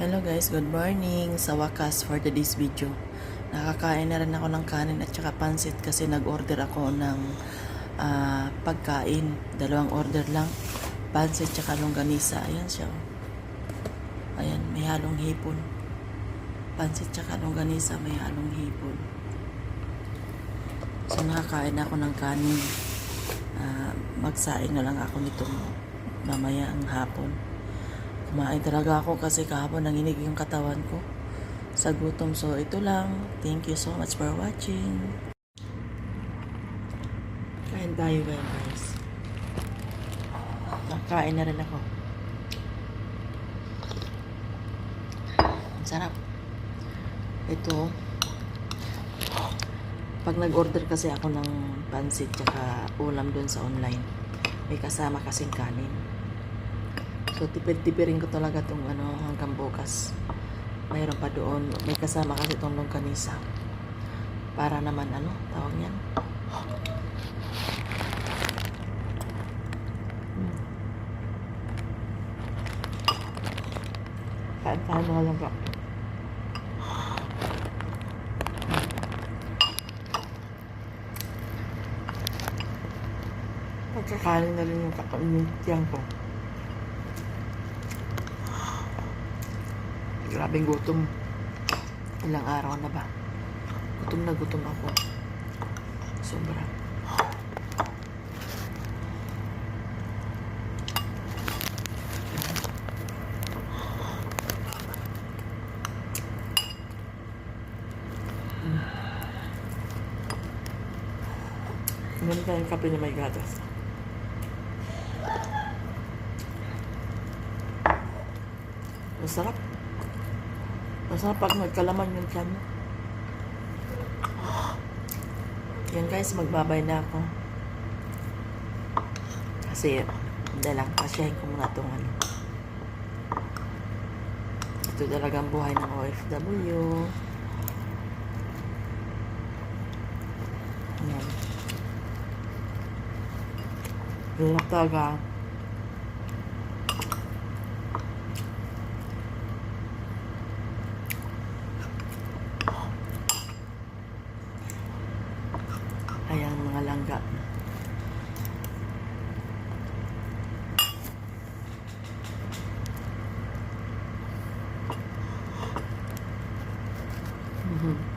Hello guys, good morning. Sa wakas for today's video. Nakakain na rin ako ng kanin at saka pansit kasi nag-order ako ng ah, pagkain. Dalawang order lang. Pansit tsaka longganisa. Ayan siya. oh. Ayan, may halong hipon. Pansit tsaka longganisa, may halong hipon. So nakakain ako ng kanin. Ah, magsaing na lang ako nitong mamaya ang hapon. Kumain talaga ako kasi kahapon nanginig yung katawan ko sa gutom. So, ito lang. Thank you so much for watching. Kain tayo ngayon, guys. Nakain na rin ako. Ang sarap. Ito, pag nag-order kasi ako ng pansit tsaka ulam dun sa online, may kasama kasing kanin. So, tipid-tipirin ko talaga itong ano, hanggang bukas. Mayroon pa doon. May kasama kasi itong longganisa. Para naman, ano, tawag niyan? Hmm. Kain tayo mga langga. Pagkakain na rin yung kakainin tiyang ko. Grabing gutom. Ilang araw na ba? Gutom na gutom ako. Sobra. Meron tayong kape na may gatas. Masarap. Masarap pag nagkalaman yung mo. Yan guys, magbabay na ako. Kasi, hindi lang, pasyahin ko muna itong ano. Ito talagang buhay ng OFW. Yan. Yan talaga. が。Mm-hmm.